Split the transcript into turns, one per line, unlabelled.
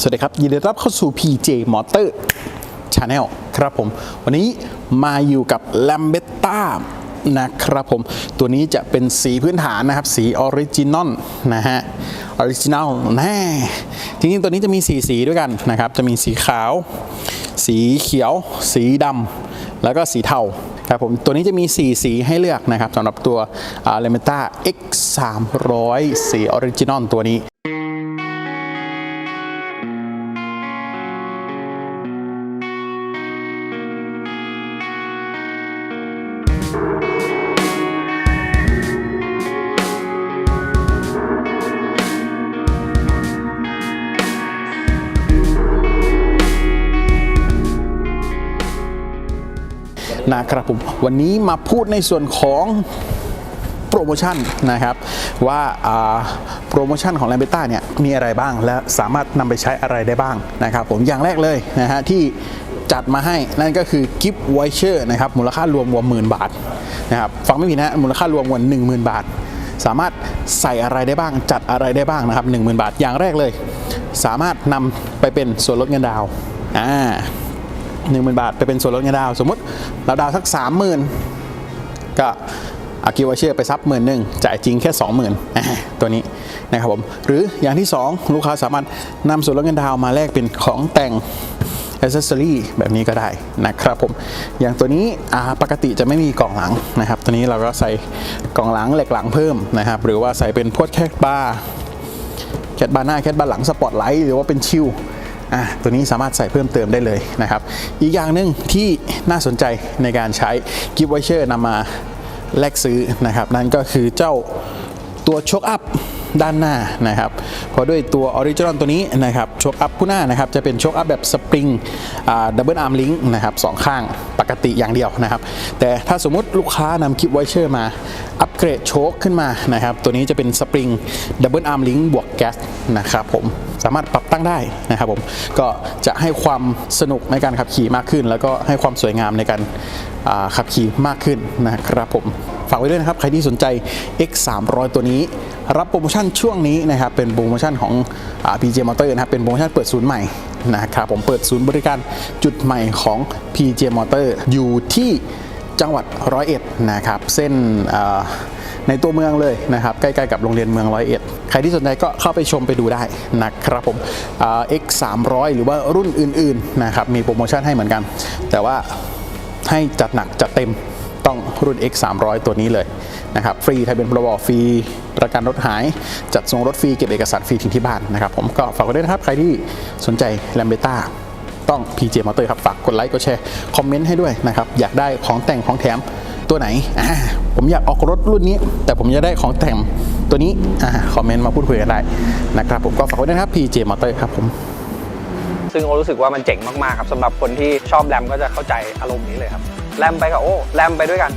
สวัสดีครับ ยินดีต้อนรับเข้าสู่ PJ Motor Channel ครับผม วันนี้มาอยู่กับ l a m b e t t a นะครับผม ตัวนี้จะเป็นสีพื้นฐานนะครับ สีออริจินอลนะฮะออริจินอลแน่จริงๆ ตัวนี้จะมีสีสีด้วยกันนะครับ จะมีสีขาว สีเขียว สีดำแล้วก็สีเทาครับผมตัวนี้จะมี 4 สีให้เลือกนะครับสำหรับตัวเลม e ต้า X 3 0 0สีออริจินอลตัวนี้ นะครับผมวันนี้มาพูดในส่วนของโปรโมชั่นนะครับว่าโปรโมชั่นของแลมเบต้าเนี่ยมีอะไรบ้างและสามารถนำไปใช้อะไรได้บ้างนะครับผมอย่างแรกเลยนะฮะที่จัดมาให้นั่นก็คือกิฟต์ไวเชอร์นะครับมูลค่ารวมกว่าหมื่นบาทนะครับฟังไม่ผิดนะมูลค่ารวมกว่า10,000 บาท สามารถใส่อะไรได้บ้าง จัดอะไรได้บ้างนะครับ 10,000 บาทอย่างแรกเลย สามารถนำไปเป็นส่วนลดเงินดาวอ่า หนึ่งหมื่นบาทไปเป็นส่วนลดเงินดาว สมมติเราดาวสักสามหมื่นก็อากิวเชอร์ไปซับหมื่นหนึ่งจ่ายจริงแค่สองหมื่นตัวนี้นะครับผมหรืออย่างที่ 2 ลูกค้าสามารถนำส่วนลดเงินดาวมาแลกเป็นของแต่งอ c เซสซอรี่แบบนี้ก็ได้นะครับผมอย่างตัวนี้ปกติจะไม่มีกล่องหลังนะครับ ตัวนี้เราก็ใส่กล่องหลังเหล็กหลังเพิ่มนะครับ หรือว่าใส่เป็นพวดแคทบาร์แคทบาร์หน้าแคทบาร์หลังสปอตไลท์หรือว่าเป็นชิล อะตัวนี้สามารถใส่เพิ่มเติมได้เลยนะครับ อีกอย่างหนึ่งที่น่าสนใจในการใช้กิฟต์ไวเชอร์นำมาแลกซื้อนะครับ นั่นก็คือเจ้าตัวช็อคอัพ ด้านหน้านะครับเพราะด้วยตัวออริจินอลตัวนี้นะครับชกอัพผู้หน้านะครับจะเป็นชกอัพแบบสปริงดับเบิลอาร์มลิงนะครับสองข้างปกติอย่างเดียวนะครับ แต่ถ้าสมมุติลูกค้านำกิฟต์ไวเชอร์มา อัปเกรดโชคขึ้นมานะครับ ตัวนี้จะเป็นสปริงดับเบิลอาร์มลิงบวกแก๊สนะครับผมสามารถปรับตั้งได้นะครับผมก็จะให้ความสนุกในการขับขี่มากขึ้น แล้วก็ให้ความสวยงามในการขับขี่มากขึ้นนะครับผม ฝากไว้ด้วยนะครับ ใครที่สนใจ X 3 0 0ตัวนี้ รับโปรโมชั่นช่วงนี้นะครับ เป็นโปรโมชั่นของ PJ Motor นะครับ เป็นโปรโมชั่นเปิดศูนย์ใหม่นะครับผมเปิดศูนย์บริการจุดใหม่ของ PJ Motor อยู่ที่จังหวัดร้อยเอ็ดนะครับ เส้นในตัวเมืองเลยนะครับ ใกล้ๆกับโรงเรียนเมืองร้อยเอ็ดใครที่สนใจก็เข้าไปชมไปดูได้นะครับผมเอ่อ X 3 0 0หรือว่ารุ่นอื่นๆนะครับมีโปรโมชั่นให้เหมือนกัน แต่ว่าให้จัดหนักจัดเต็ม ต้องรุ่น X 3 0 0ตัวนี้เลยนะครับฟรีทยเป็นพรบฟรีประกันรถหาย จัดส่งรถฟรีเก็บเอกสารฟรีถึงที่บ้านนะครับผมก็ฝากไว้ด้วยนะครับใครที่สนใจแลมเบต้าต้อง PJ Motor ครับฝากกดไลค์กดแชร์คอมเมนต์ให้ด้วยนะครับอยากได้ของแต่งของแถมตัวไหนผมอยากออกรถรุ่นนี้ แต่ผมจะได้ของแต่งตัวนี้อ่าคอมเมนต์มาพูดคุยกันได้นะครับผมก็ฝากไว้ด้วยนะครับ PJ Motor ครับผม
ซึ่งโอรู้สึกว่ามันเจ๋งมากๆครับสำหรับคนที่ชอบแรมก็จะเข้าใจอารมณ์นี้เลยครับ แรมไปกับโอ้แรมไปด้วยกัน